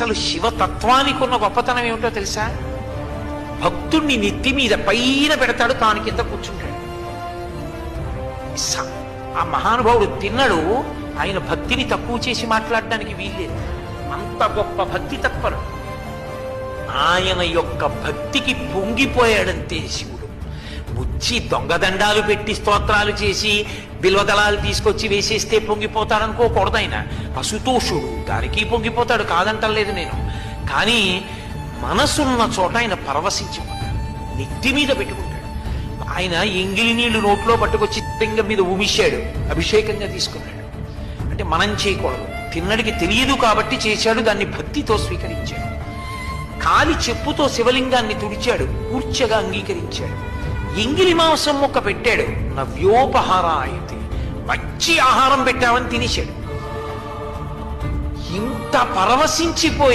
అసలు శివతత్వానికి ఉన్న గొప్పతనం ఏమిటో తెలుసా? భక్తుణ్ణి నెత్తి మీద పైన పెడతాడు తాను కింద కూర్చుంటాడు. ఆ మహానుభావుడు తిన్నడు ఆయన భక్తిని తక్కువ చేసి మాట్లాడడానికి వీల్లేదు. అంత గొప్ప భక్తి తత్పరుడు. ఆయన యొక్క భక్తికి పొంగిపోయాడంతే శివుడు. ముచ్చి దొంగదండాలు పెట్టి స్తోత్రాలు చేసి బిల్వదళాలు తీసుకొచ్చి వేసేస్తే పొంగిపోతాడనుకోకూడదు ఆయన అసుతోషుడు దానికి పొంగిపోతాడు కాదంటలేదు నేను. కానీ మనసున్న చోట ఆయన పరవశించిపోతాడు. నెత్తి మీద పెట్టుకుంటాడు. ఆయన ఎంగిలి నీళ్ళు నోట్లో పట్టుకొచ్చి లింగం మీద ఉమిశాడు అభిషేకంగా తీసుకున్నాడు. అంటే మనం చేయకూడదు. తిన్నడికి తెలియదు కాబట్టి చేశాడు దాన్ని భక్తితో స్వీకరించాడు. కాలి చెప్పుతో శివలింగాన్ని తుడిచాడు. కూర్చగా అంగీకరించాడు. ఎంగిలి మాంసం ముక్క పెట్టాడు. నవ్యోపహారాయతి మంచి ఆహారం పెట్టామని తినేశాడు. ఇంత పరవశించిపోయి